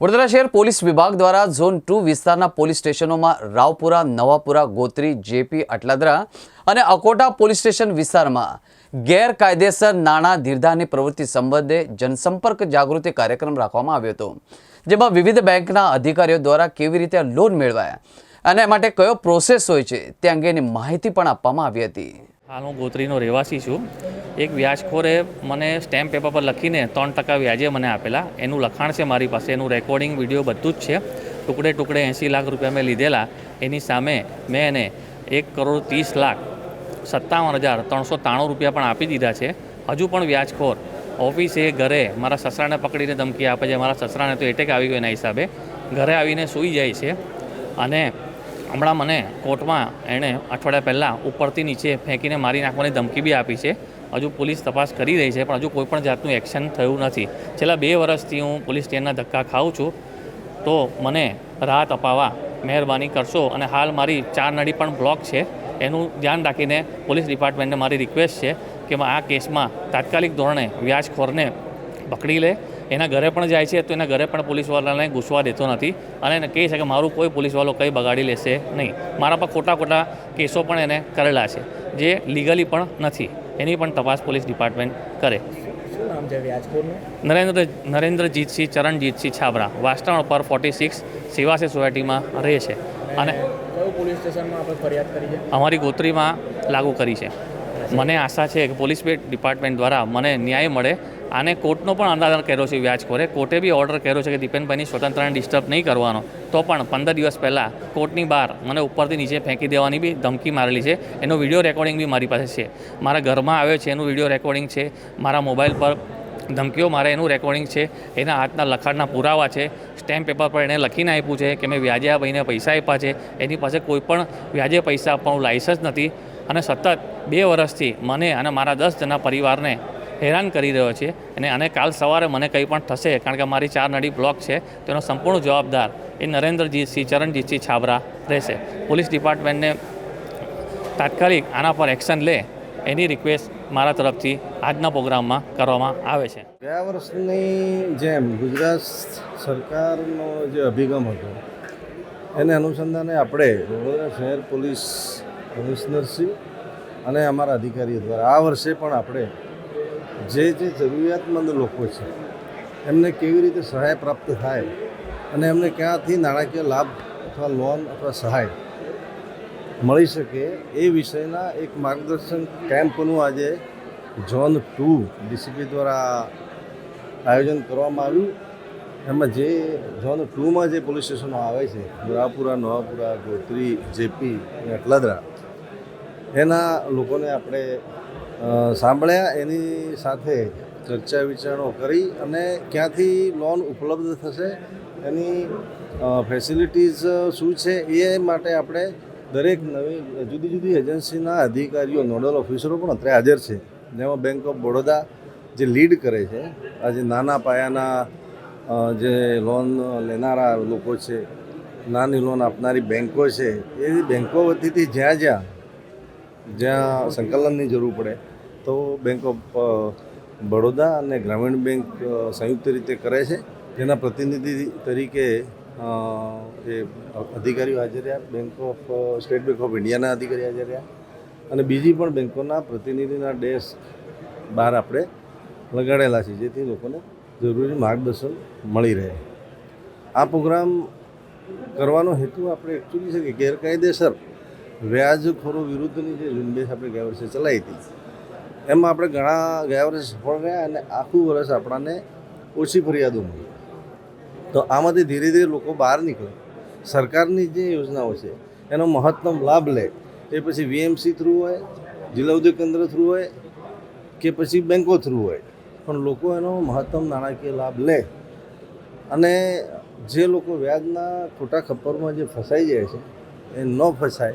વડોદરા શહેર પોલીસ વિભાગ દ્વારા ઝોન ટુ વિસ્તારના પોલીસ સ્ટેશનોમાં રાવપુરા, નવાપુરા, ગોત્રી, જેપી અટલાદરા અને અકોટા પોલીસ સ્ટેશન વિસ્તારમાં ગેરકાયદેસર નાણાં ધીરધાની પ્રવૃત્તિ સંબંધે જનસંપર્ક જાગૃતિ કાર્યક્રમ રાખવામાં આવ્યો હતો, જેમાં વિવિધ બેંકના અધિકારીઓ દ્વારા કેવી રીતે લોન મેળવાય અને માટે કયો પ્રોસેસ હોય છે તે અંગેની માહિતી પણ આપવામાં આવી હતી. હાલ હું ગોત્રીનો રહેવાસી છું. એક વ્યાજખોરે મને સ્ટેમ્પ પેપર પર લખીને ત્રણ ટકા વ્યાજે મને આપેલા. એનું લખાણ છે મારી પાસે. એનું રેકોર્ડિંગ વીડિયો બધું જ છે. ટુકડે ટુકડે એંસી લાખ રૂપિયા મેં લીધેલા. એની સામે મેં એને એક કરોડ ત્રીસ લાખ સત્તાવન હજાર ત્રણસો ત્રાણું રૂપિયા પણ આપી દીધા છે. હજુ પણ વ્યાજખોર ઓફિસે, ઘરે મારા સસરાને પકડીને ધમકી આપે છે. મારા સસરાને તો એટેક આવી ગયો એના હિસાબે. ઘરે આવીને સૂઈ જાય છે. અને હમણાં મને કોર્ટમાં એણે અઠવાડિયા પહેલાં ઉપરથી નીચે ફેંકીને મારી નાખવાની ધમકી બી આપી છે. હજુ પોલીસ તપાસ કરી રહી છે, પણ હજુ કોઈ પણ જાતનું એક્શન થયું નથી. છેલ્લા બે વર્ષથી હું પોલીસ સ્ટેશનના ધક્કા ખાઉં છું. તો મને રાહત અપાવવા મહેરબાની કરશો અને હાલ મારી ચાર નળી પણ બ્લોક છે. એનું ધ્યાન રાખીને પોલીસ ડિપાર્ટમેન્ટને મારી રિક્વેસ્ટ છે કે આ કેસમાં તાત્કાલિક ધોરણે વ્યાજખોરને પકડી લે. એના ઘરે પણ જાય છે તો એના ઘરે પણ પોલીસવાળાને ઘૂસવા દેતો નથી. અને એને કહે છે કે મારું કોઈ પોલીસવાળો કંઈ બગાડી લેશે નહીં. મારા પર ખોટા ખોટા કેસો પણ એને કરેલા છે જે લીગલી પણ નથી. એની પણ તપાસ પોલીસ ડિપાર્ટમેન્ટ કરે. નરેન્દ્ર નરેન્દ્રજીતસિંહ ચરણજીતસિંહ છાબરા વાસ્ટણ પર ફોર્ટી સિક્સ સેવાસી સોસાયટીમાં રહે છે. અને પોલીસ સ્ટેશનમાં આપણે ફરિયાદ કરી છે? અમારી ગોત્રીમાં લાગુ કરી છે. મને આશા છે કે પોલીસ ડિપાર્ટમેન્ટ દ્વારા મને ન્યાય મળે આને કોર્ટનો પણ અંદાજ કર્યો છે વ્યાજખોરે. કોર્ટે બી ઓર્ડર કર્યો છે કે દીપેનભાઈની સ્વતંત્રને ડિસ્ટર્બ નહીં કરવાનો. તો પણ પંદર દિવસ પહેલાં કોર્ટની બહાર મને ઉપરથી નીચે ફેંકી દેવાની બી ધમકી મારેલી છે. એનો વીડિયો રેકોર્ડિંગ બી મારી પાસે છે. મારા ઘરમાં આવ્યો છે, એનું વીડિયો રેકોર્ડિંગ છે. મારા મોબાઈલ પર ધમકીઓ મારે, એનું રેકોર્ડિંગ છે. એના હાથના લખાણના પુરાવા છે. સ્ટેમ્પ પેપર પર એણે લખીને આપ્યું છે કે મેં વ્યાજે આ ભાઈને પૈસા આપ્યા છે. એની પાસે કોઈ પણ વ્યાજે પૈસા આપવાનું લાયસન્સ નથી. અને સતત બે વર્ષથી મને અને મારા દસ જણા પરિવારને હેરાન કરી રહ્યો છે અને અને કાલ સવારે મને કંઈ પણ થશે, કારણ કે મારી ચાર નડી બ્લોક છે, તેનો સંપૂર્ણ જવાબદાર એ નરેન્દ્રજીતસિંહ ચરણજીતસિંહ છાબરા રહેશે. પોલીસ ડિપાર્ટમેન્ટને તાત્કાલિક આના પર એક્શન લે એની રિક્વેસ્ટ મારા તરફથી આજના પ્રોગ્રામમાં કરવામાં આવે છે. ગયા વર્ષની જેમ ગુજરાત સરકારનો જે અભિગમ હતો, એને અનુસંધાને આપણે વડોદરા શહેર પોલીસ કમિશનરશ્રી અને અમારા અધિકારીઓ દ્વારા આ વર્ષે પણ આપણે જે જે જરૂરિયાતમંદ લોકો છે, એમને કેવી રીતે સહાય પ્રાપ્ત થાય અને એમને ક્યાંથી નાણાકીય લાભ અથવા લોન અથવા સહાય મળી શકે એ વિષયના એક માર્ગદર્શન કેમ્પનું આજે ઝોન ટુ ડીસીપી દ્વારા આયોજન કરવામાં આવ્યું. એમાં જે ઝોન ટુમાં જે પોલીસ સ્ટેશનો આવે છે, દુરાપુરા, નવાપુરા, ગોત્રી, જેપી અને અટલાદરા, એના લોકોને આપણે સાંભળ્યા, એની સાથે ચર્ચા વિચારણો કરી અને ક્યાંથી લોન ઉપલબ્ધ થશે, એની ફેસિલિટીઝ શું છે, એ માટે આપણે દરેક નવી, જુદી જુદી એજન્સીના અધિકારીઓ નોડલ ઓફિસરો પણ અત્યારે હાજર છે. જેમાં બેંક ઓફ બરોડા જે લીડ કરે છે આજે નાના પાયાના જે લોન લેનારા લોકો છે, નાની લોન આપનારી બેંકો છે, એ બેંકો વતીથી જ્યાં જ્યાં જ્યાં સંકલનની જરૂર પડે, તો બેંક ઓફ બરોડા અને ગ્રામીણ બેંક સંયુક્ત રીતે કરે છે. જેના પ્રતિનિધિ તરીકે એ અધિકારીઓ હાજર રહ્યા. Bank of state bank of ઇન્ડિયાના અધિકારી હાજર રહ્યા. અને બીજી પણ બેંકોના પ્રતિનિધિના ડેસ્ક બહાર આપણે લગાડેલા છે, જેથી લોકોને જરૂરી માર્ગદર્શન મળી રહે. આ પ્રોગ્રામ કરવાનો હેતુ આપણે એકચ્યુઅલી છે કે ગેરકાયદેસર વ્યાજખોરો વિરુદ્ધની જે ઝુંબેશ આપણે ગયા વર્ષે ચલાવી હતી, એમાં આપણે ઘણા ગયા વર્ષે સફળ રહ્યા અને આખું વર્ષ આપણાને ઓછી ફરિયાદો મળી. તો આમાંથી ધીરે ધીરે લોકો બહાર નીકળે. સરકારની જે યોજનાઓ છે, એનો મહત્તમ લાભ લે, એ પછી વીએમસી થ્રુ હોય, જિલ્લા ઉદ્યોગ કેન્દ્ર થ્રુ હોય, કે પછી બેંકો થ્રુ હોય. પણ લોકો એનો મહત્તમ નાણાકીય લાભ લે. અને જે લોકો વ્યાજના ખોટા ખપ્પરમાં જે ફસાઈ જાય છે, એ ન ફસાય.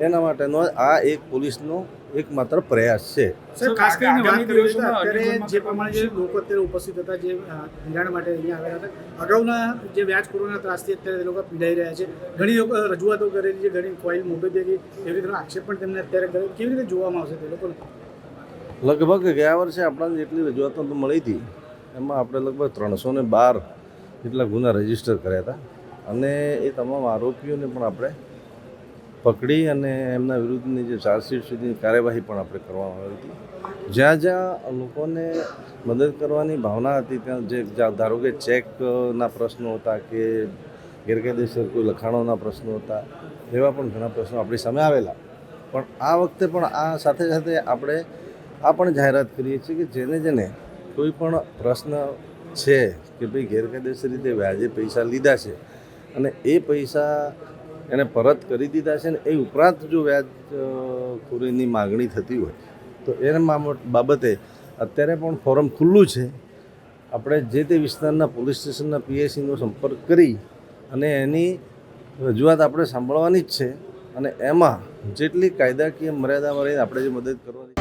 એના માટેનો આ એક પોલીસનો એકમાત્ર પ્રયાસ છે. સર ખાસ કરીને વાત કરીએ તો અત્યારે જે પ્રમાણે જે લોકો અત્યારે ઉપસ્થિત હતા જે અ, માટે અહીંયા આવ્યા હતા અગાઉના જે વ્યાજખોરોના ત્રાસથી અત્યારે એ લોકો પીડાઈ રહ્યા છે. ઘણી લોકો રજૂઆતો કરેલી છે ઘણી ફાઇલ મોકલી દેલી એવી રીતનો આક્ષેપ પણ તેમને અત્યારે કરે કેવી રીતે જોવામાં આવશે તે લોકોને? લગભગ ગયા વર્ષે આપણને જેટલી રજૂઆતો તો મળી હતી એમાં આપણે લગભગ ત્રણસો ને બાર જેટલા ગુના રજિસ્ટર કર્યા હતા. અને એ તમામ આરોપીઓને પણ આપણે પકડી અને એમના વિરુદ્ધની જે ચાર્જશીટ સુધીની કાર્યવાહી પણ આપણે કરવામાં આવી હતી. જ્યાં જ્યાં લોકોને મદદ કરવાની ભાવના હતી, ત્યાં જે ધારો કે ચેકના પ્રશ્નો હતા કે ગેરકાયદેસર કોઈ લખાણોના પ્રશ્નો હતા, એવા પણ ઘણા પ્રશ્નો આપણી સામે આવેલા. પણ આ વખતે પણ આ સાથે સાથે આપણે આ પણ જાહેરાત કરીએ છીએ કે જેને જેને કોઈ પણ પ્રશ્ન છે કે ભાઈ ગેરકાયદેસર રીતે વ્યાજે પૈસા લીધા છે અને એ પૈસા એને પરત કરી દીધા છે ને એ ઉપરાંત જો વ્યાજ ખોરીની માગણી થતી હોય, તો એના બાબતે અત્યારે પણ ફોરમ ખુલ્લું છે. આપણે જે તે વિસ્તારના પોલીસ સ્ટેશનના પીએસસીનો સંપર્ક કરી અને એની રજૂઆત આપણે સાંભળવાની જ છે અને એમાં જેટલી કાયદાકીય મર્યાદામાં રહીને આપણે જે મદદ કરવાની